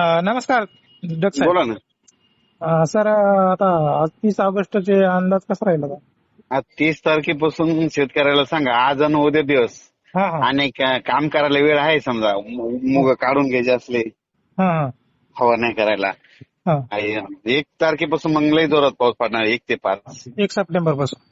नमस्कार जग साहेब. बोला ना. सर आता आज तीस ऑगस्टचे अंदाज कसा राहिला बा? आज तीस तारखेपासून शेतकऱ्याला सांगा आज आणि उद्या दिवस. हा हा. आणि का- काम करायला वेळ आहे समजा मुग काढून घ्यायचे असले. हा हा. हवा नाही करायला. हा. आहे. एक तारखेपासून मग जोरात पाऊस पडणार एक ते पाच. एक सप्टेंबरपासून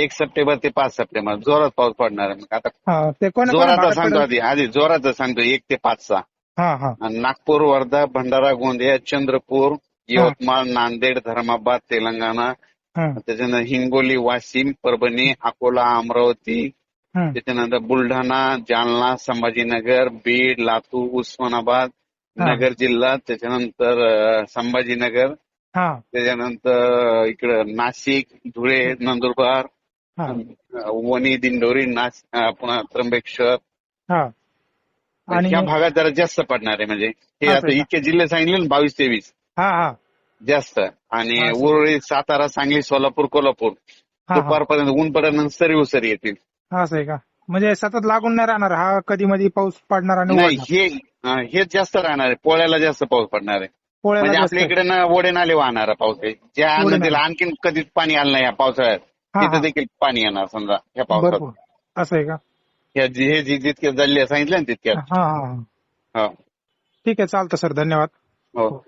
एक सप्टेंबर ते पाच सप्टेंबर जोरात पाऊस पडणार. आहे मग आता हा ते कोणा जोराचा सांगतो आधी आधी जोराचा सांगतो एक ते पाचचा. नागपूर वर्धा भंडारा गोंदिया चंद्रपूर यवतमाळ नांदेड धर्माबाद तेलंगणा त्याच्यानंतर हिंगोली वाशिम परभणी अकोला अमरावती त्याच्यानंतर बुलढाणा जालना संभाजीनगर बीड लातूर उस्मानाबाद. नगर जिल्हा त्याच्यानंतर संभाजीनगर त्याच्यानंतर इकडं नाशिक धुळे नंदुरबार वणी दिंडोरी पुन्हा त्र्यंबकेश्वर आणि ह्या भागात जरा जास्त पडणार आहे. म्हणजे हे आता. इतके जिल्हे सांगितले ना बावीस तेवीस. हा हा. जास्त. आणि. उर्वरित सातारा सांगली सोलापूर कोल्हापूर. दुपारपर्यंत ऊन पडल्यानंतर सरी उसरी येतील. असं आहे का? म्हणजे सतत लागून नाही राहणार. हा कधी मधी पाऊस पडणार आणि. हे हे जास्त राहणार आहे. पोळ्याला जास्त पाऊस पडणार आहे. म्हणजे आपल्या. इकडे ना ओढे नाले वाहणारा पाऊस आहे ज्या नदीला आणखीन कधीच पाणी आलं नाही या पावसाळ्यात. तिथं. देखील पाणी येणार समजा या पावसात. असं आहे का? हे जे- जितके जल्ले सांगितले ना तितक्यात हो. ठीक आहे चालतं सर. धन्यवाद. हो.